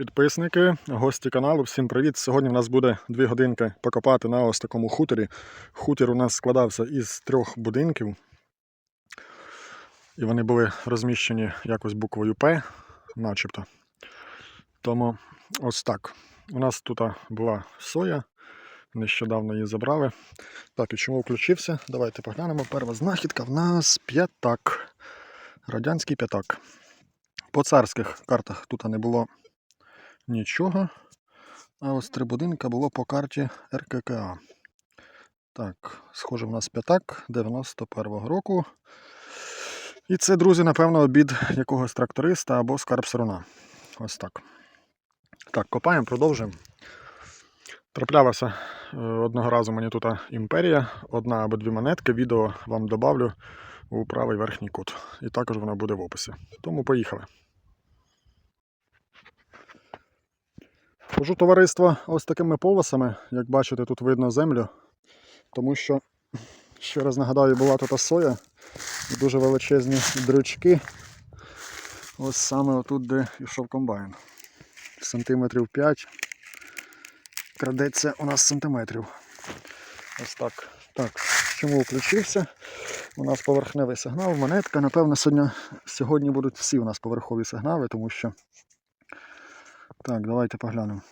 Підписники, гості каналу, всім привіт! Сьогодні в нас буде дві годинки покопати на ось такому хуторі. Хутір у нас складався із трьох будинків. І вони були розміщені якось буквою П, начебто. Тому ось так. У нас тут була соя, нещодавно її забрали. Так, і чому включився? Давайте поглянемо. Перша знахідка в нас п'ятак. Радянський п'ятак. По царських картах тут не було нічого. А ось три будинка було по карті РККА. Так, схоже, в нас п'ятак 91-го року. І це, друзі, напевно, обід якогось тракториста або скарб сируна. Ось так. Так, копаємо, продовжуємо. Траплялася е, одного разу мені тут імперія, одна або дві монетки. Відео вам добавлю у правий верхній кут. І також воно буде в описі. Тому поїхали. Хожу товариство ось такими полосами, як бачите, тут видно землю, тому що, ще раз нагадаю, була тут соя і дуже величезні дрючки. Ось саме отут, де йшов комбайн. Сантиметрів 5. Крадеться у нас сантиметрів. Ось так. Так, чому включився? У нас поверхневий сигнал, монетка. Напевно, сьогодні, сьогодні будуть всі у нас поверхові сигнали, тому що. Так, давайте поглянемо.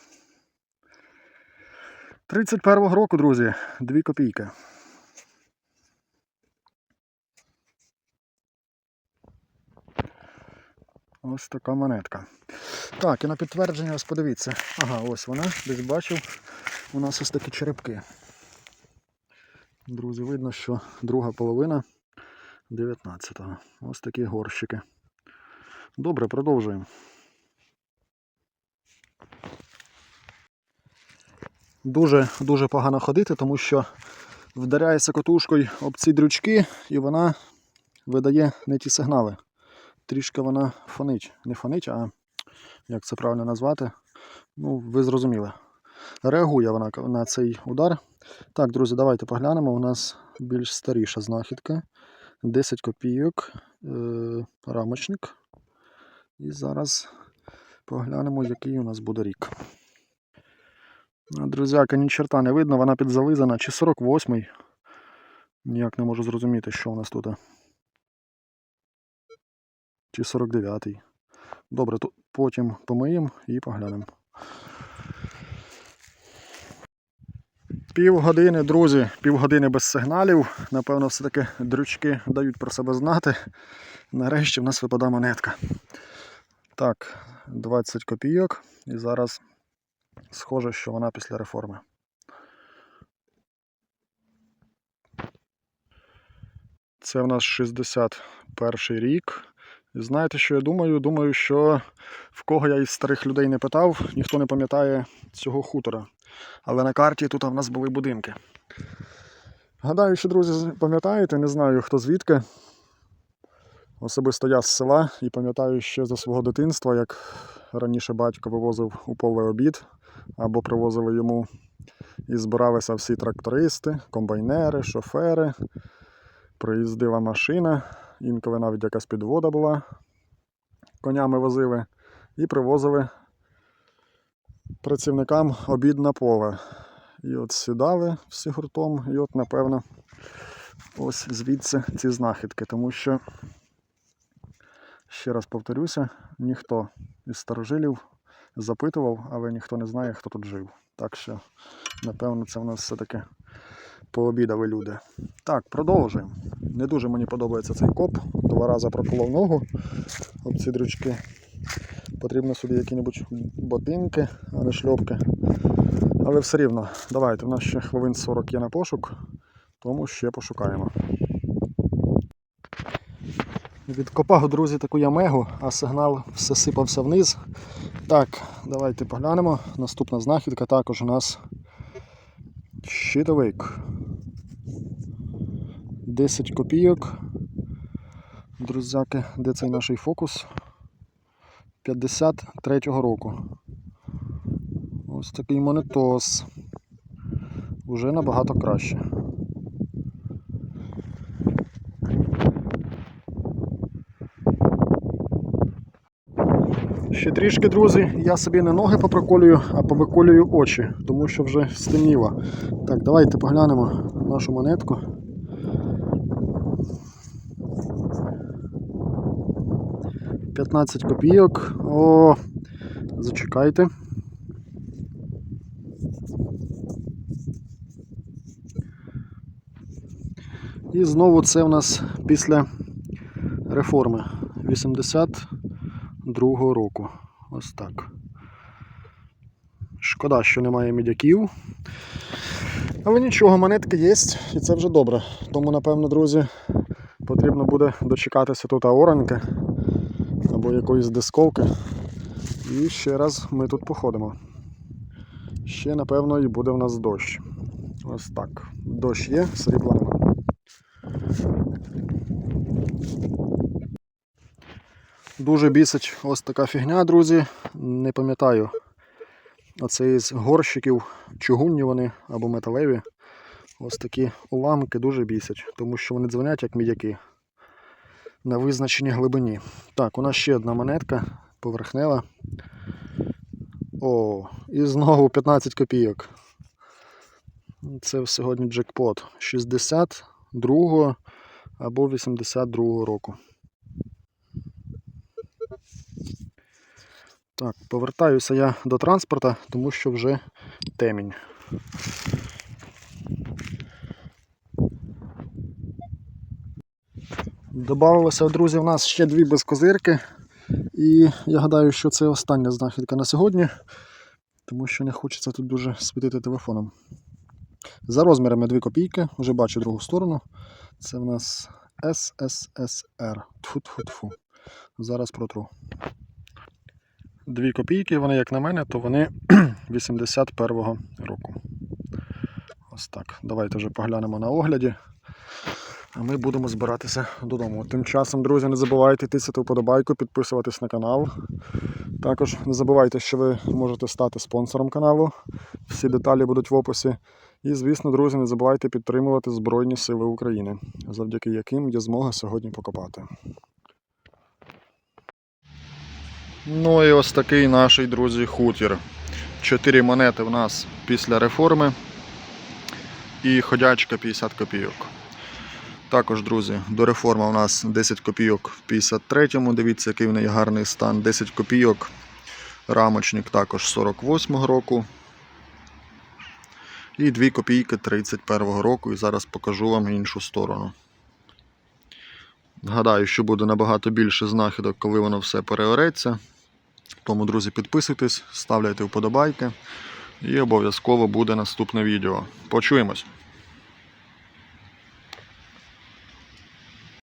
31-го року, друзі, 2 копійки. Ось така монетка. Так, і на підтвердження, ось подивіться. Ага, ось вона, десь бачив. У нас ось такі черепки. Друзі, видно, що друга половина 19-го. Ось такі горщики. Добре, продовжуємо. Дуже дуже погано ходити, тому що вдаряється котушкою об ці дрючки і вона видає не ті сигнали. Трішки вона фонить. Не фонить, а як це правильно назвати. Ну, ви зрозуміли. Реагує вона на цей удар. Так, друзі, давайте поглянемо. У нас більш старіша знахідка. 10 копійок, е, рамочник. І зараз поглянемо, який у нас буде рік. Друзяка, ні черта не видно, вона підзализана. Чи 48-й. Ніяк не можу зрозуміти, що у нас тут. Чи 49-й. Добре, то потім помиємо і поглянемо. Півгодини, друзі, півгодини без сигналів. Напевно, все-таки дрючки дають про себе знати. Нарешті в нас випадає монетка. Так, 20 копійок. І зараз схоже, що вона після реформи. Це в нас 61 рік. І знаєте, що я думаю? Думаю, що в кого я із старих людей не питав, ніхто не пам'ятає цього хутора. Але на карті тут в нас були будинки. Гадаю, що, друзі, пам'ятаєте, не знаю хто звідки. Особисто я з села і пам'ятаю ще за свого дитинства, як раніше батько вивозив у поле обід або привозили йому і збиралися всі трактористи, комбайнери, шофери. Приїздила машина, інколи навіть якась підвода була, конями возили і привозили працівникам обід на поле. І от сідали всі гуртом, і от, напевно, ось звідси ці знахідки, тому що, ще раз повторюся, ніхто із старожилів запитував, але ніхто не знає, хто тут жив. Так що, напевно, це в нас все-таки пообідали люди. Так, продовжуємо. Не дуже мені подобається цей коп. Два рази проколов ногу об ці дрючки. Потрібно собі які-небудь ботинки, а не шльопки. Але все рівно, давайте, в нас ще хвилин 40 є на пошук, тому ще пошукаємо. Відкопав, друзі, таку ямегу, а сигнал все сипався вниз. Так, давайте поглянемо. Наступна знахідка також у нас щитовик. 10 копійок. Друзяки, де цей наш фокус? 53-го року. Ось такий монетос. Уже набагато краще. Ще трішки, друзі, я собі не ноги попроколюю, а повиколюю очі, тому що вже стемніло. Так, давайте поглянемо нашу монетку. П'ятнадцять копійок. О, зачекайте. І знову це в нас після реформи 82-го року. Ось так. Шкода, що немає мідяків. Але нічого, монетки є, і це вже добре. Тому, напевно, друзі, потрібно буде дочекатися тут оранки або якоїсь дисковки. І ще раз ми тут походимо. Ще, напевно, і буде в нас дощ. Ось так. Дощ є, срібла нема. Дуже бісить ось така фігня, друзі. Не пам'ятаю. Оце із горщиків, чугунні вони або металеві. Ось такі уламки дуже бісять, тому що вони дзвонять як мідяки на визначеній глибині. Так, у нас ще одна монетка поверхнева. О, і знову 15 копійок. Це сьогодні джекпот 62 або 82 року. Так, повертаюся я до транспорта, тому що вже темінь. Добавилося, друзі, в нас ще дві безкозирки. І я гадаю, що це остання знахідка на сьогодні, тому що не хочеться тут дуже світити телефоном. За розмірами 2 копійки, вже бачу другу сторону. Це в нас СССР. Тфу-тфу-тфу. Зараз протру. 2 копійки, вони, як на мене, то вони 81-го року. Ось так. Давайте вже поглянемо на огляді. А ми будемо збиратися додому. Тим часом, друзі, не забувайте тисяти вподобайку, підписуватись на канал. Також не забувайте, що ви можете стати спонсором каналу. Всі деталі будуть в описі. І, звісно, друзі, не забувайте підтримувати Збройні Сили України, завдяки яким є змога сьогодні покопати. Ну і ось такий наш, друзі, хутір. Чотири монети в нас після реформи і ходячка 50 копійок. Також, друзі, до реформи у нас 10 копійок в 53-му. Дивіться, який в неї гарний стан. 10 копійок. Рамочник також 48-го року. І 2 копійки 31-го року. І зараз покажу вам іншу сторону. Гадаю, що буде набагато більше знахідок, коли воно все переореться. Тому, друзі, підписуйтесь, ставляйте вподобайки. І обов'язково буде наступне відео. Почуємось!